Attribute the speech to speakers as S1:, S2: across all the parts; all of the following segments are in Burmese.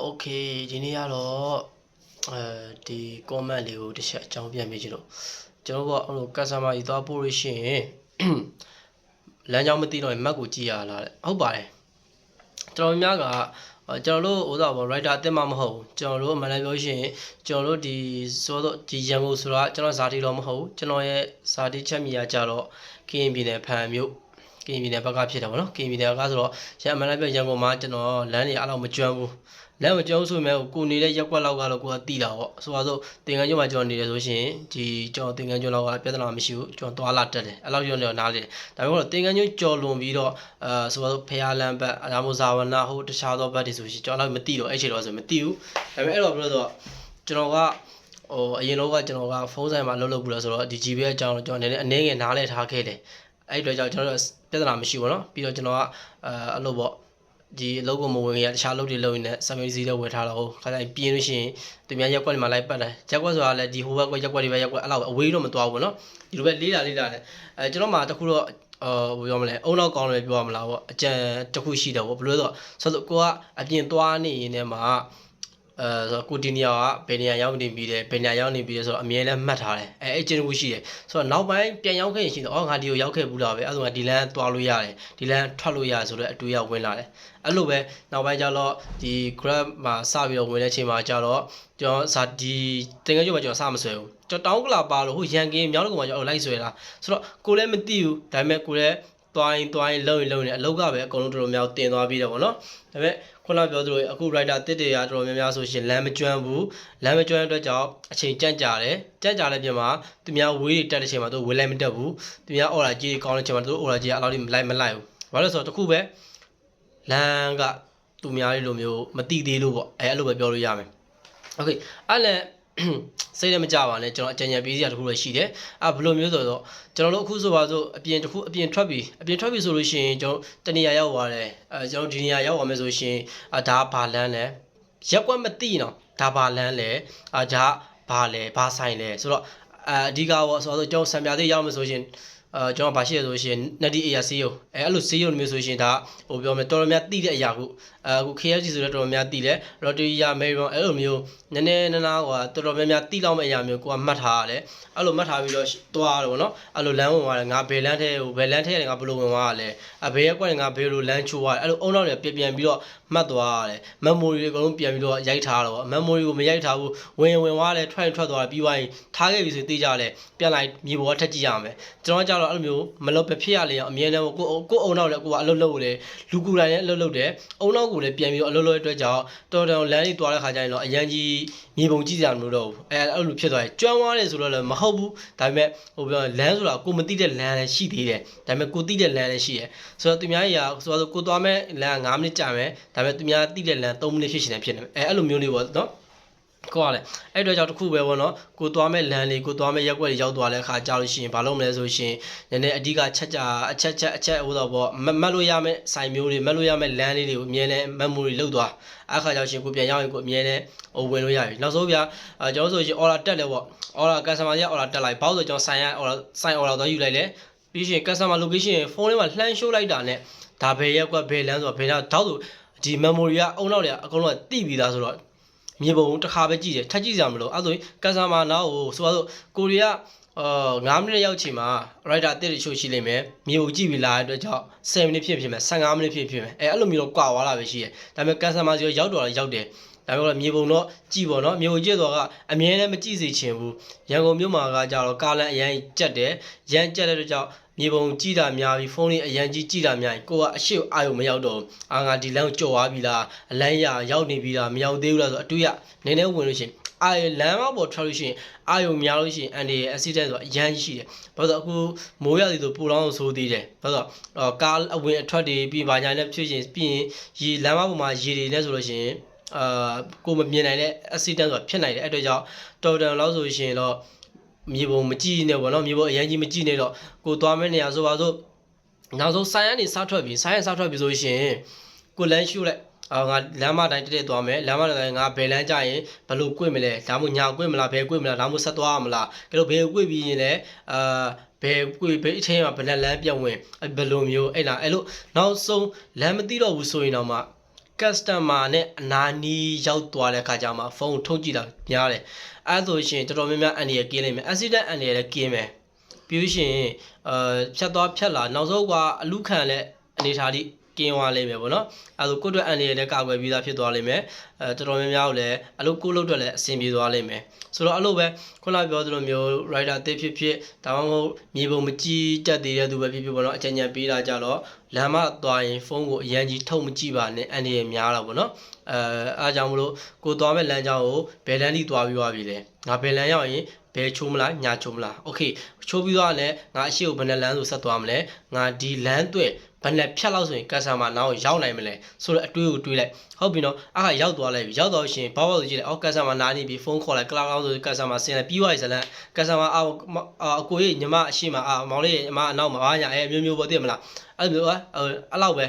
S1: โอเคဒီနေ့ကတော့အဲဒီ comment လေးကိုတစ်ချက်အကြောင်းပြန်ပေးချင်လို့ကျွန်တော်ကဟို customer ကြီးသွားပို့လို့ရှိရင် လမ်းကြောင်းမသိတော့ရင် map ကိုကြည့်ရလားတဲ့ဟုတ်ပါတယ်ကျွန်တော်များကအော်ကျွန်တော်တို့ဥစားပေါ့ writer အသစ်မှမဟုတ်ဘူးကျွန်တော်တို့မလည်းပြောရှင်ကျွန်တော်တို့ဒီဆိုတော့ဒီရန်ကုန်ဆိုတာကျွန်တော်ဇာတိတော့မဟုတ်ဘူးကျွန်တော်ရဲ့ဇာတိချက်မြာကြတော့ကရင်ပြည်နယ်ဖန်မြို့ ကရင်ပြည်နယ်ဘက်ကဖြစ်တယ်ဗောနော်ကရင်ပြည်နယ်ကဆိုတော့ရန်မလည်းပြောရန်ကုန်မှာကျွန်တော်လမ်းတွေအဲ့လောက်မကျွမ်းဘူးလမ်းမကျွမ်းဆိုပေမဲ့ကိုနေတဲ့ရက်ကွက်လောက်ကတော့ကိုကတီးတာပေါ့ဆိုတော့တင်ကန်းကျွန်းမှာကျွန်တော်နေတယ်ဆိုရှင်ဒီကျွန်တော်တင်ကန်းကျွန်းလောက်ကပြဿနာမရှိဘူးကျွန်တော်သွားလာတက်တယ်အဲ့လောက်ကျွန်တော်နားလေဒါပေမဲ့တင်ကန်းကျွန်းကြော်လွန်ပြီးတော့အဲဆိုတော့ဖះလမ်းဘက်ဒါမှမဟုတ်ဇာဝနာဟိုတခြားသောဘက်တွေဆိုရှင်ကျွန်တော်လည်းမသိတော့အဲ့ချိန်တော့ဆိုမသိဘူးဒါပေမဲ့အဲ့တော့ဘယ်လိုဆိုတော့ကျွန်တော်ကဟိုအရင်တော့ကကျွန်တော်ကဖုန်းဆိုင်မှာလှုပ်လှုပ်ဘူးလို့ဆိုတော့ဒီ GB အကြောင်းတော့ကျွန်တော်နည်းနည်းအနေငယ်နားလဲထားခဲ့တယ် အဲ့ဒီအတွက်ကြောင့်ကျွန်တော်တို့ပြဿနာမရှိဘူးเนาะပြီးတော့ကျွန်တော်ကအဲအဲ့လိုပေါ့ဒီအလုပ်ကိုမဝင်ရတခြားအလုပ်တွေလုပ်နေစံမျိုးစီးတော့ဝယ်ထားတော့ခါတိုင်းပြင်းလို့ရှိရင်သူများရက်ကွက်တွေမှာလိုက်ပတ်တယ်ရက်ကွက်ဆိုတာလည်းဒီဟိုဘက်ကွက်ရက်ကွက်တွေပဲရက်ကွက်အဲ့လောက်အဝေးတော့မသွားဘူးเนาะဒီလိုပဲလေးလာလေးလာတယ်အဲကျွန်တော်မှတခုတော့အော်ဘယ်ပြောမလဲအုံနောက်ကောင်းတယ်ပြောရမလားပေါ့အကြံတစ်ခုရှိတယ်ပေါ့ဘယ်လိုလဲဆိုတော့ဆိုတော့ကိုကအပြင်သွားနေရင်လည်းမှာ အဲဆိုတော့ကိုဒီနီယာကဘယ်နေရာရောက်နေပြီးတယ်ဘယ်နေရာရောက်နေပြီးတယ်ဆိုတော့အမြဲတမ်းမှတ်ထားတယ်အဲအဲ့ကျင်းတစ်ခုရှိတယ်ဆိုတော့နောက်ပိုင်းပြန်ရောက်ခဲ့ရင်ရှိတယ်အော်ငါဒီကိုရောက်ခဲ့ဘူးလားပဲအဲ့ဒါကဒီလမ်းသွားလို့ရတယ်ဒီလမ်းထွက်လို့ရတယ်ဆိုတော့အတွေ့အဝင်လာတယ်အဲ့လိုပဲနောက်ပိုင်းကျတော့ဒီ Grab မှာစပြီးတော့ဝင်တဲ့အချိန်မှာကျတော့ကျွန်တော်စာဒီတင်ငယ်ကျုပ်မှာကျွန်တော်စမဆွဲဘူးကျွန်တော်တောင်းကလာပါလို့ဟိုရန်ကင်းမြောက်လို့ကမှကျွန်တော်လိုက်ဆွဲတာဆိုတော့ကိုလည်းမသိဘူးဒါပေမဲ့ကိုလည်းသွားရင်သွားရင်လုံရင်လုံရင်အလောက်ကပဲအကုန်လုံးတော်တော်များတင်သွားပြီးတော့ဗောနော်ဒါပေမဲ့ခုနပြောသလိုအခု writer တစ်တွေရတော်တော်များများဆိုရှင်လမ်းမကျွမ်းဘူးလမ်းမကျွမ်းတဲ့အတွက်ကြောင့်အချိန်ကြန့်ကြာတယ်ကြန့်ကြာတဲ့ပြင်မှာသူများဝေးတွေတက်တဲ့ချိန်မှာသူဝေးလိုက်မတက်ဘူးသူများအော်ရာကြီးကောင်းတဲ့ချိန်မှာသူအော်ရာကြီးအဲ့လောက်ကြီးမလိုက်မလိုက်ဘူးဘာလို့လဲဆိုတော့တခုပဲလမ်းကသူများလေးလိုမျိုးမတိသေးလို့ပေါ့အဲအဲ့လိုပဲပြောလို့ရမယ်โอเคအဲ့လည်း စိတ်နဲ့မကြပါနဲ့ကျွန်တော်အကြံဉာဏ်ပေးစရာတခုလည်းရှိတယ်။အာဘယ်လိုမျိုးဆိုတော့ကျွန်တော်တို့အခုဆိုပါဆိုအပြင်တစ်ခုအပြင်ထွက်ပြီအပြင်ထွက်ပြီဆိုလို့ရှိရင်ကျွန်တော်တနေရာရောက်သွားတယ်။အဲကျွန်တော်ဒီနေရာရောက်သွားမယ်ဆိုရှင်အာဒါဘာလန်းလဲရက်ကွက်မသိနော်ဒါဘာလန်းလဲအာဒါဘာလဲဘာဆိုင်လဲဆိုတော့အာအဓိကရောဆိုတော့ကျွန်တော်ဆံပြသေးရောက်မယ်ဆိုရှင်အာကျွန်တော်ဗာရှိရဆိုရှင်နက်ဒီအေယာစီယိုအဲအဲ့လိုစီယိုမျိုးဆိုရှင်ဒါဟိုပြောမယ်တော်တော်များတိတဲ့အရာခုအခု KFC ဆိုတော့တော်တော်များတိတယ်ရော်တီယာမေရွန်အဲ့လိုမျိုးနည်းနည်းနားနားဟိုတော်တော်များများတိလောက်မယ့်အရာမျိုးကိုကမှတ်ထားရတယ်အဲ့လိုမှတ်ထားပြီးတော့သွားရတယ်ဗောနော်အဲ့လိုလမ်းဝင်သွားတယ်ငါဘယ်လမ်းထဲဟိုဘယ်လမ်းထဲငါဘယ်လိုဝင်သွားရလဲအဘယ်ရက်ကွက်ငါဘယ်လိုလမ်းချိုးရတယ်အဲ့လိုအုံနောက်တွေပြန်ပြန်ပြီးတော့မှတ်သွားရတယ် memory တွေအကုန်လုံးပြန်ပြီးတော့ရိုက်ထားတော့ memory ကိုမရိုက်ထားဘူးဝင်ဝင်သွားတယ်ထွက်ထွက်သွားတယ်ပြီးသွားရင်ထားခဲ့ပြီဆိုသိကြတယ်ပြန်လိုက်မြေပေါ်ထက်ကြည့်ရမယ်ကျွန်တော်ကကြတော့အဲ့လိုမျိုးမလုပ်ပဲဖြစ်ရလေအောင်အမြဲတမ်းကိုကိုအုံနောက်လည်းကိုကအလုပ်လုပ်တယ်လူကူတိုင်းလည်းအလုပ်လုပ်တယ်အုံနောက်ကိုလည်းပြန်ပြီးတော့အလုပ်လုပ်တဲ့အတွက်ကြောင့်တော်တော်လမ်းကြီးသွားတဲ့ခါကျရင်တော့အရန်ကြီးမြေပုံကြည့်ကြမလို့တော့ဘူးအဲအဲ့လိုဖြစ်သွားတယ်ကျွမ်းသွားတယ်ဆိုတော့လည်းမဟုတ်ဘူးဒါပေမဲ့ဟိုပြောလမ်းဆိုတာကိုမသိတဲ့လမ်းလည်းရှိသေးတယ်ဒါပေမဲ့ကိုသိတဲ့လမ်းလည်းရှိတယ်ဆိုတော့သူများကြီးကဆိုတော့ကိုသွားမဲ့လမ်း9မိနစ်ကြာမယ်ဒါပေမဲ့သူများသိတဲ့လမ်း3မိနစ်ဖြစ်ရှင်တယ်ဖြစ်နေမယ်အဲအဲ့လိုမျိုးလေးပေါ့နော် ကိုကလည်းအဲ့တော့ကြောင့်တစ်ခုပဲပေါ့နော်ကိုသွားမဲ့လမ်းလေးကိုသွားမဲ့ရက်ွက်တွေရောက်သွားတဲ့အခါကြာလို့ရှိရင်ဘာလုပ်မလဲဆိုရှင်နည်းနည်းအဓိကချက်ကြအချက်ချက်အချက်ဟိုတော့ပေါ့မတ်လို့ရမယ့်ဆိုင်မျိုးတွေမတ်လို့ရမယ့်လမ်းလေးတွေကိုအမြဲတမ်း memory လောက်သွားအခါကြောင့်ရှင်ကိုပြန်ရောက်ရင်ကိုအမြဲတမ်းဟိုဝင်လို့ရပြီနောက်ဆုံးပြအာကျွန်တော်ဆိုရှင် order တက်လဲပေါ့ order customer ကြီး order တက်လိုက်ဘာလို့ဆိုကျွန်တော်ဆိုင်ရ order ဆိုင် order တော့ယူလိုက်လဲပြီးရှင် customer location ဖုန်းထဲမှာလှမ်းရှိုးလိုက်တာနဲ့ဒါဘယ်ရက်ကွက်ဘယ်လမ်းဆိုတော့ဘယ်လမ်းတောက်ဆိုဒီ memory ကအုံနောက်တွေကအကုန်လုံးကတိပြီးသားဆိုတော့ မြေပုံတစ်ခါပဲကြည့်တယ်ထပ်ကြည့်ကြမလို့အဲ့ဆိုရင် customer နောက်ဟိုဆိုတော့ကိုရီးယားအာ9မိနစ်ရောက်ချိန်မှာ writer တစ်ရှို့ရှိလိမ့်မယ်မြေပုံကြည့်ပြီးလာတဲ့အတွက်ကြောင့်7မိနစ်ဖြစ်ဖြစ်မယ်15မိနစ်ဖြစ်ဖြစ်မယ်အဲအဲ့လိုမျိုးတော့ကွာသွားတာပဲရှိတယ်ဒါပေမဲ့ customer စီရောက်တော့ရောက်တယ် ဒါပေမဲ့မြေပုံတော့ကြည့်ပေါ့နော်မြေပုံကြည့်တော့ကအမြဲတမ်းမကြည့်စေချင်ဘူးရန်ကုန်မြို့မှာကကြတော့ကားလန်အရန်ကြက်တယ်ရန်ကြက်တဲ့အတွက်ကြောင့်မြေပုံကြည့်တာများပြီးဖုန်းလေးအရန်ကြီးကြည့်တာများရင်ကိုကအရှိအာရုံမရောက်တော့အာငါဒီလမ်းကိုကြော်သွားပြီလားအလန်းရရောက်နေပြီလားမရောက်သေးဘူးလားဆိုအတူရနည်းနည်းဝင်လို့ရှိရင်အာလမ်းမပေါ်ထွက်လို့ရှိရင်အာယုံများလို့ရှိရင်အန်ဒီရဲ့ accident ဆိုတာအရန်ရှိတယ်။ဘာလို့အခုမိုးရသည်ဆိုပူလောင်းဆိုသေးတယ်။ဘာလို့တော့ကားအဝင်အထွက်တွေပြီးဘာညာနဲ့ဖြစ်ရင်ပြီးရင်ရေလမ်းမပေါ်မှာရေတွေနဲ့ဆိုလို့ရှိရင် အာကိုမမြင်နိုင်တဲ့ accident ဆိုတာဖြစ်နိုင်တယ်အဲ့အတွက်ကြောင့် total လောက်ဆိုရှင်တော့မြေပုံမကြည့်နဲ့ပေါ့နော်မြေပုံအရင်ကြီးမကြည့်နဲ့တော့ကိုသွားမယ့်နေရာဆိုပါစို့နောက်ဆုံးဆိုင်ရန်နေစားထွက်ပြီဆိုင်ရန်စားထွက်ပြီဆိုရှင်ကိုလမ်းရှုလိုက်အော်ငါလမ်းမတိုင်းတက်တက်သွားမယ်လမ်းမတိုင်းငါဘယ်လမ်းကြရင်ဘလို့ကွေ့မလဲဒါမှမဟုတ်ညာကွေ့မလားဘယ်ကွေ့မလားဒါမှမဟုတ်ဆက်သွားရမလားကြလို့ဘယ်ကွေ့ပြီးရင်လဲအာဘယ်ကွေ့ဘယ်အချိန်မှာဘယ်လမ်းပြောင်းဝင်ဘယ်လိုမျိုးအဲ့လားအဲ့လိုနောက်ဆုံးလမ်းမသိတော့ဘူးဆိုရင်တော့မှ customer နဲ့အနာနီးရောက်သွားတဲ့အခါကျမှဖုန်းကိုထုတ်ကြည့်တာများတယ်အဲဒါဆိုရှင်တော်တော်များများအန်ဒီရကင်းလိမ့်မယ် accident အန်ဒီရလည်းကင်းမယ်ပြီးလို့ရှိရင်အဲဖြတ်သွားဖြတ်လာနောက်ဆုံးကအလူခံလည်းအနေထားလေး ကင်းသွားလိမ့်မယ်ပေါ့နော်အဲဒါဆိုကိုယ့်အတွက်အန်ဒီရလည်းကာကွယ်ပြီးသားဖြစ်သွားလိမ့်မယ်အဲတော်တော်များများကိုလည်းအလုပ်ကိုယ့်လုပ်အတွက်လည်းအဆင်ပြေသွားလိမ့်မယ်ဆိုတော့အဲ့လိုပဲခုနပြောသလိုမျိုး rider အသေးဖြစ်ဖြစ်ဒါမှမဟုတ်မြေပုံမကြည့်တတ်သေးတဲ့သူပဲဖြစ်ဖြစ်ပေါ့နော်အကြံဉာဏ်ပေးတာကြတော့လမ်းမသွားရင်ဖုန်းကိုအရန်ကြီးထုတ်မကြည့်ပါနဲ့အန်ဒီရများတာပေါ့နော်အဲအားကြောင့်မလို့ကိုသွားမဲ့လမ်းကြောင်းကိုဘယ်လမ်းထိသွားပြီးသွားပြီလဲငါဘယ်လမ်းရောက်ရင်ဘယ်ချိုးမလားညာချိုးမလားโอเคချိုးပြီးသွားရင်ငါအရှိကိုဘယ်နဲ့လမ်းဆိုဆက်သွားမလဲငါဒီလမ်းတွေ့ ဘယ်နဲ့ဖြတ်လောက်ဆိုရင်ကတ်ဆာမနောက်ရောက်နိုင်မလဲဆိုတော့အတွေးကိုတွေးလိုက်ဟုတ်ပြီနော်အခါရောက်သွားလိုက်ပြီရောက်တော့ရှင်ဘောက်ဘောက်ဆိုကြည့်လိုက်အော်ကတ်ဆာမနားနေပြီဖုန်းခေါ်လိုက်ကလောက်လောက်ဆိုကတ်ဆာမဆင်းလိုက်ပြီးသွားပြီဇလန်ကတ်ဆာမအာအကိုကြီးညီမအရှိမအာမောင်လေးညီမအနောက်မှာအားညာအဲမျိုးမျိုးပေါ့သိမလားအဲ့လိုမျိုးအဲ့လောက်ပဲ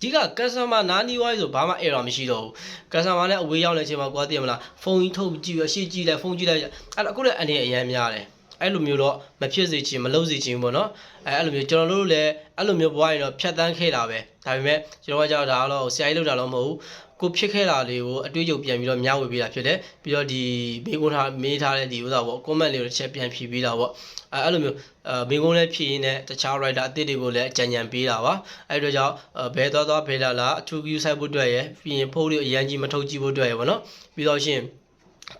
S1: ဒီက customer နားနီးဝိုင်းဆိုဘာမှ error မရှိတော့ဘူး customer နဲ့အဝေးရောက်နေချိန်မှာကိုယ်သိရမလားဖုန်းကြီးထုတ်ကြည့်ရရှေ့ကြည့်လိုက်ဖုန်းကြည့်လိုက်အဲ့တော့အခုလည်းအနေအရန်များတယ် အဲ့လိုမျိုးတော့မဖြစ်စေချင်မလုပ်စေချင်ဘူးပေါ့နော်အဲအဲ့လိုမျိုးကျွန်တော်တို့လည်းအဲ့လိုမျိုးဘွားရင်တော့ဖြတ်တန်းခဲ့တာပဲဒါပေမဲ့ကျွန်တော်ကကြောက်တာတော့ဆရာကြီးလောက်တာတော့မဟုတ်ဘူးကိုဖြစ်ခဲ့တာလေးကိုအတွေးကြုံပြန်ပြီးတော့မျှဝေပေးတာဖြစ်တယ်ပြီးတော့ဒီမေးခွန်းထားမေးထားတဲ့ဒီဥစ္စာပေါ့ comment လေးကိုတစ်ချက်ပြန်ဖြေပေးတာပေါ့အဲအဲ့လိုမျိုးအဲမေးခွန်းလေးဖြေရင်းနဲ့တခြား writer အသစ်တွေကိုလည်းအကြံဉာဏ်ပေးတာပါအဲ့ဒီတော့ကြောင့်ဘဲသွားသွားဖဲလာလာအထူး view site ဖို့အတွက်ရယ်ပြီးရင်ဖုန်းလေးအရန်ကြီးမထုတ်ကြည့်ဖို့အတွက်ရယ်ပေါ့နော်ပြီးတော့ရှင်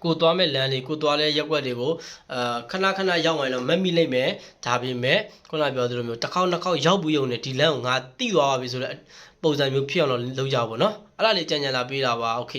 S1: ကိုသွားမဲ့လမ်းလေးကိုသွားတဲ့ရက်ွက်တွေကိုအာခဏခဏရောက်ရင်တော့မက်မိလိမ့်မယ်ဒါပေမဲ့ခုနပြောသလိုမျိုးတစ်ခေါက်နှစ်ခေါက်ရောက်ပြီးုံနဲ့ဒီလမ်းကိုငါတိသွားပါပြီဆိုတော့ပုံစံမျိုးဖြစ်အောင်တော့လုပ်ကြပါဘောနော်အဲ့ဒါလေးကြံကြံလာပေးတာပါโอเค